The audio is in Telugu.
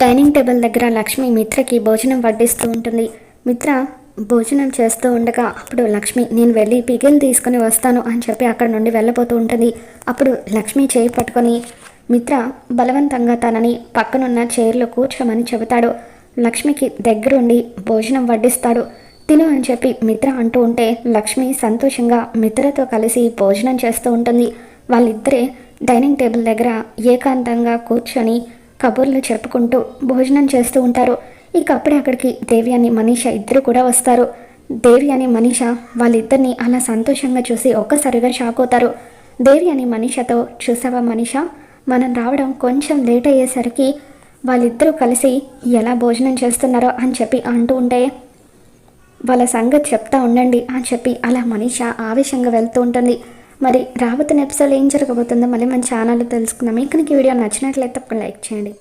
డైనింగ్ టేబుల్ దగ్గర లక్ష్మి మిత్రకి భోజనం వడ్డిస్తూ ఉంటుంది. మిత్ర భోజనం చేస్తూ ఉండగా అప్పుడు లక్ష్మి నేను వెళ్ళి పిగిల్ తీసుకుని వస్తాను అని చెప్పి అక్కడ నుండి వెళ్ళబోతూ ఉంటుంది. అప్పుడు లక్ష్మి చేయి పట్టుకొని మిత్ర బలవంతంగా తనని పక్కనున్న చైర్లో కూర్చోమని చెబుతాడు. లక్ష్మికి దగ్గరుండి భోజనం వడ్డిస్తాడు. తిను అని చెప్పి మిత్ర అంటూ ఉంటే లక్ష్మి సంతోషంగా మిత్రతో కలిసి భోజనం చేస్తూ ఉంటుంది. వాళ్ళిద్దరే డైనింగ్ టేబుల్ దగ్గర ఏకాంతంగా కూర్చొని కబుర్లు చెప్పుకుంటూ భోజనం చేస్తూ ఉంటారు. ఇక అప్పుడే అక్కడికి దేవి అని మనీష ఇద్దరు కూడా వస్తారు. దేవి అని మనీష వాళ్ళిద్దరిని అలా సంతోషంగా చూసి ఒక్కసారిగా షాక్ అవుతారు. దేవి అని మనీషతో చూసావా మనీష? మనం రావడం కొంచెం లేట్ అయ్యేసరికి వాళ్ళిద్దరూ కలిసి ఎలా భోజనం చేస్తున్నారో అని చెప్పి అంటూ ఉంటే వాళ్ళ సంగతి చెప్తా ఉండండి అని చెప్పి అలా మనీష ఆవేశంగా వెళ్తూ ఉంటుంది. మరి రాబోతున్న ఎపిసోడ్ ఏం జరగబోతుందో మళ్ళీ మన ఛానల్లో తెలుసుకుందాం. మీకు ఈ వీడియో నచ్చినట్లయితే తప్పకుండా లైక్ చేయండి.